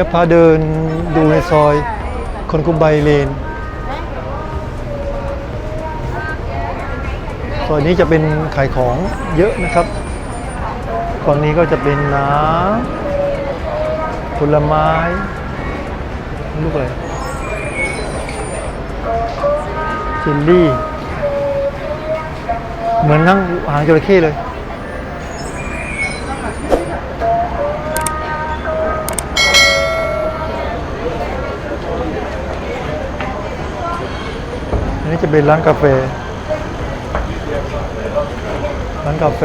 ดี๋ยวพาเดินดูในซอย คนกุมไบเลน ซอยนี้จะเป็นขายของเยอะนะครับฝั่งนี้ก็จะเป็นน้ำผลไม้ลูกอะไรเจลลี่ เหมือนนั่งหางจระเข้เลย นี่จะเป็นร้านกาแฟ ร้านกาแฟ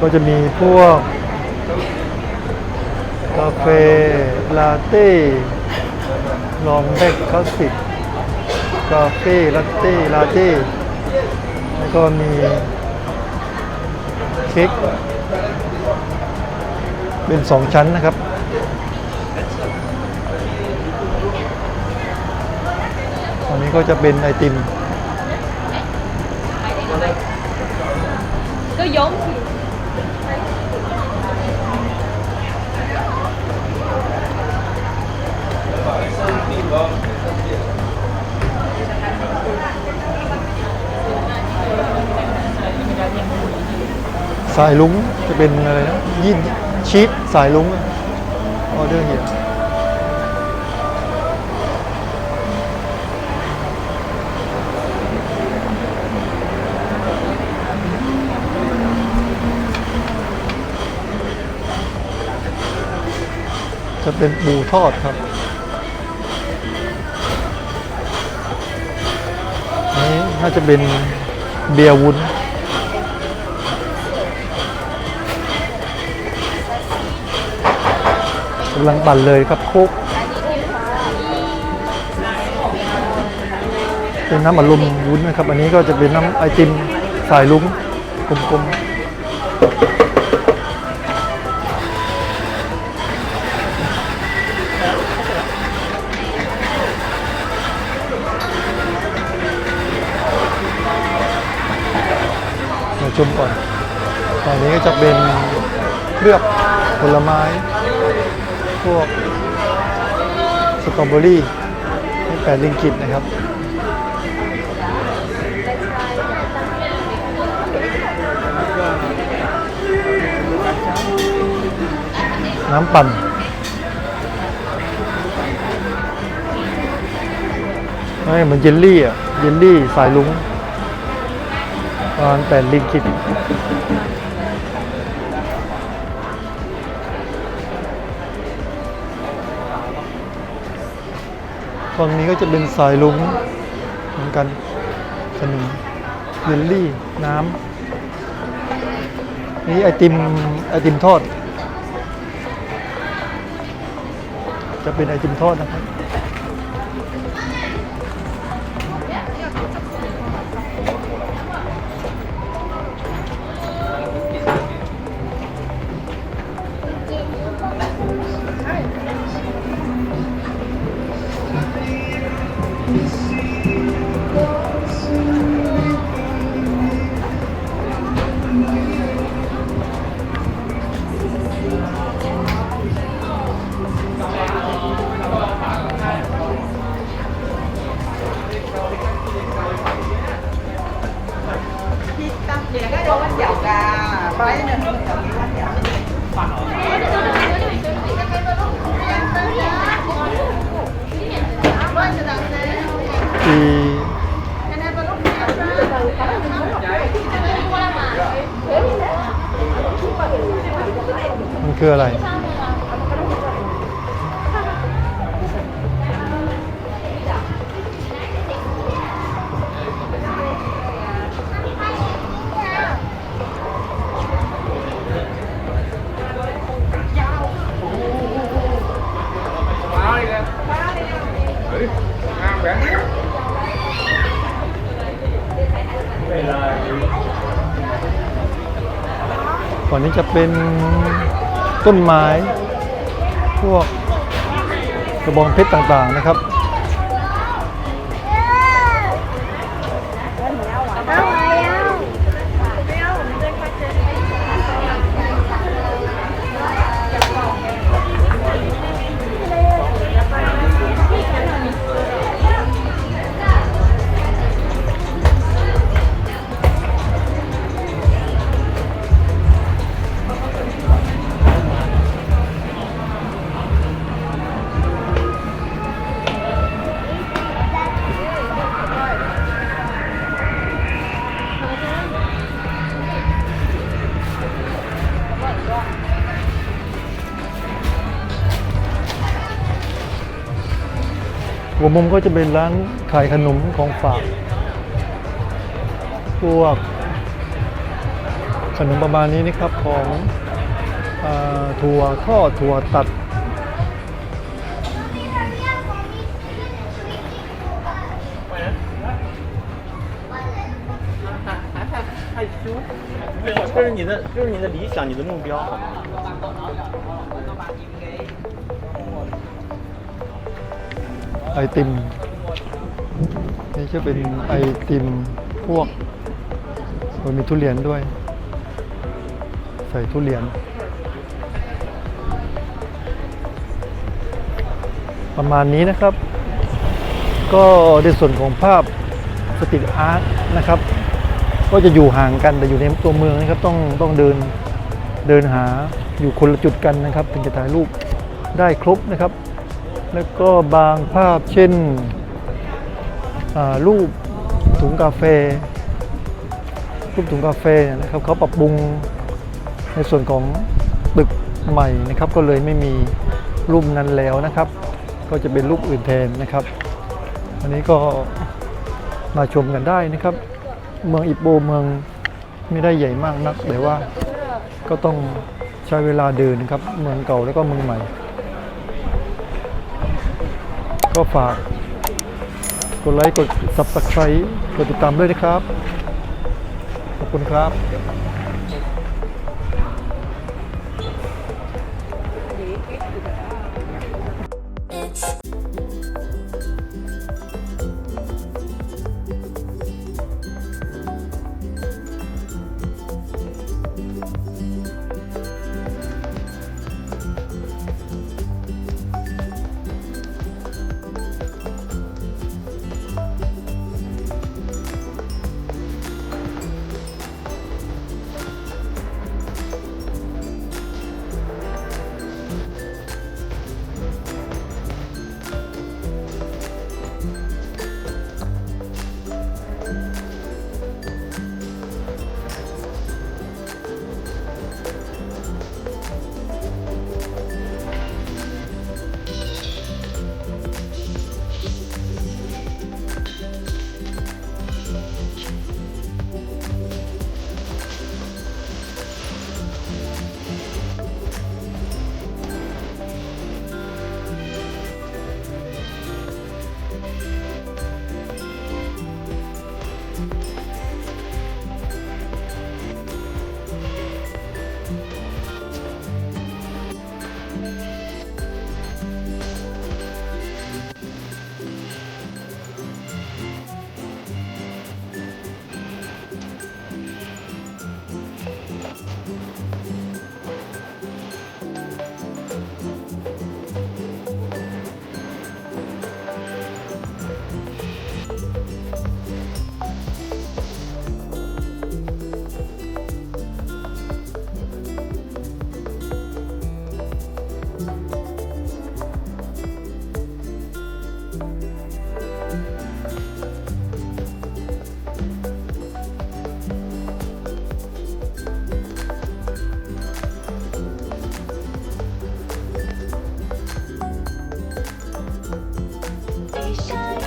ก็จะมีพวก กาแฟ ลาเต้ ลองแบกคลาสสิก กาแฟลาเต้ ลาเต้ แล้วก็มีเค้ก เป็นสองชั้นนะครับตอนนี้ก็จะเป็นไอติม ก็ย้อมสีสายลุงจะเป็นอะไรนะยิน ชีสสายลุงออเดอร์เฮียจะเป็นปูทอดครับนนี้น่าจะเป็นเบียร์วุ้นำลังปั่นเลยครับโคกเป็นน้ำอัดลมวุ้นนะครับ อันนี้ก็จะเป็นน้ำไอติมสายลุ้งกลมๆมาชมก่อนตอนนี้ก็จะเป็นเคลือบผลไม้ พวกสตรอเบอรี่แปดลิงกิตนะครับ น้ำปั่นไม่เหมือนเยลลี่อะ เยลลี่สายลุงประมาณแปดลิงกิต ฝั่งนี้ก็จะเป็นสายลุงเหมือนกันขนมเยลลี่น้ำนี่ไอติมไอติมทอด จะเป็นไอติมทอดนะครับ คืออะไร ก่อนนี้จะเป็น ต้นไม้ พวกกระบองเพชรต่างๆนะครับ หัวมุมก็จะเป็นร้านขายขนมของฝาก พวก ขนมประมาณนี้นะครับของอาถั่วทอดถั่วตัด 这是你的，这是你的理想，你的目标。 ไอติม นี่จะเป็นไอติมพวกมันมีทุเรียนด้วย ใส่ทุเรียน ประมาณนี้นะครับ ก็ในส่วนของภาพสตรีทอาร์ตนะครับ ก็จะอยู่ห่างกันแต่อยู่ในตัวเมืองนะครับ ต้องต้องเดินเดินหาอยู่คนละจุดกันนะครับ ถึงจะถ่ายรูปได้ครบนะครับ แล้วก็บางภาพเช่นรูปถุงกาแฟ รูปถุงกาแฟเนี่ยนะครับเขาปรับปรุงในส่วนของตึกใหม่นะครับ ก็เลยไม่มีรูปนั้นแล้วนะครับ ก็จะเป็นรูปอื่นแทนนะครับ อันนี้ก็มาชมกันได้นะครับ เมืองอิปโปเมืองไม่ได้ใหญ่มากนัก แต่ว่าก็ต้องใช้เวลาเดินนะครับ เมืองเก่าแล้วก็เมืองใหม่ ก็ฝากกดไลค์กด subscribe กดติดตามด้วยนะครับ ขอบคุณครับ